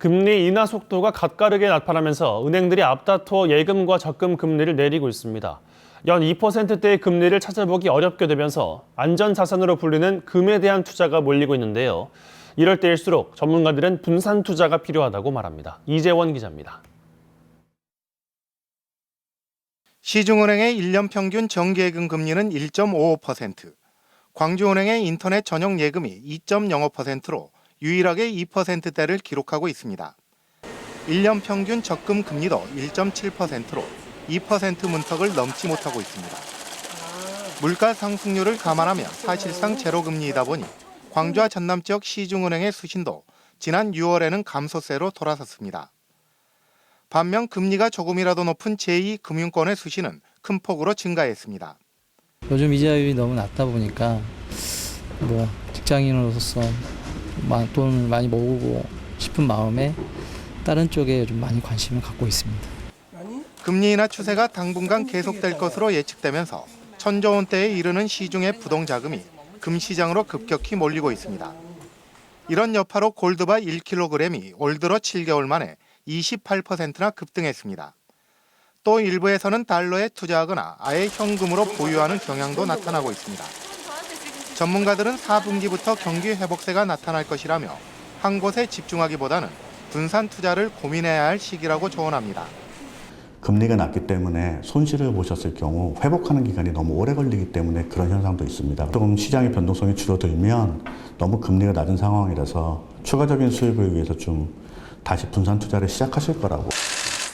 금리 인하 속도가 가까르게 나타나면서 은행들이 앞다투어 예금과 적금 금리를 내리고 있습니다. 연 2%대의 금리를 찾아보기 어렵게 되면서 안전자산으로 불리는 금에 대한 투자가 몰리고 있는데요. 이럴 때일수록 전문가들은 분산 투자가 필요하다고 말합니다. 이재원 기자입니다. 시중은행의 1년 평균 정기예금 금리는 1.55%, 광주은행의 인터넷 전용 예금이 2.05%로 유일하게 2%대를 기록하고 있습니다. 1년 평균 적금 금리도 1.7%로 2% 문턱을 넘지 못하고 있습니다. 물가 상승률을 감안하면 사실상 제로 금리이다 보니 광주와 전남 지역 시중은행의 수신도 지난 6월에는 감소세로 돌아섰습니다. 반면 금리가 조금이라도 높은 제2금융권의 수신은 큰 폭으로 증가했습니다. 요즘 이자율이 너무 낮다 보니까 뭐 직장인으로서 마- 돈을 많이 모으고 싶은 마음에 다른 쪽에 좀 많이 관심을 갖고 있습니다. 금리 인하 추세가 당분간 계속될 것으로 예측되면서 천조 원대에 이르는 시중의 부동 자금이 금시장으로 급격히 몰리고 있습니다. 이런 여파로 골드바 1kg이 올 들어 7개월 만에 28%나 급등했습니다. 또 일부에서는 달러에 투자하거나 아예 현금으로 보유하는 경향도 나타나고 있습니다. 전문가들은 4분기부터 경기 회복세가 나타날 것이라며 한 곳에 집중하기보다는 분산 투자를 고민해야 할 시기라고 조언합니다. 금리가 낮기 때문에 손실을 보셨을 경우 회복하는 기간이 너무 오래 걸리기 때문에 그런 현상도 있습니다. 조금 시장의 변동성이 줄어들면 너무 금리가 낮은 상황이라서 추가적인 수익을 위해서 좀 다시 분산 투자를 시작하실 거라고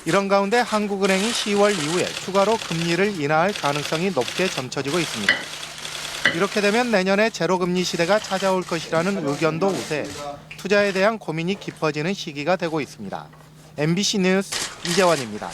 이런 가운데 한국은행이 10월 이후에 추가로 금리를 인하할 가능성이 높게 점쳐지고 있습니다. 이렇게 되면 내년에 제로금리 시대가 찾아올 것이라는 의견도 우세 투자에 대한 고민이 깊어지는 시기가 되고 있습니다. MBC 뉴스 이재환입니다.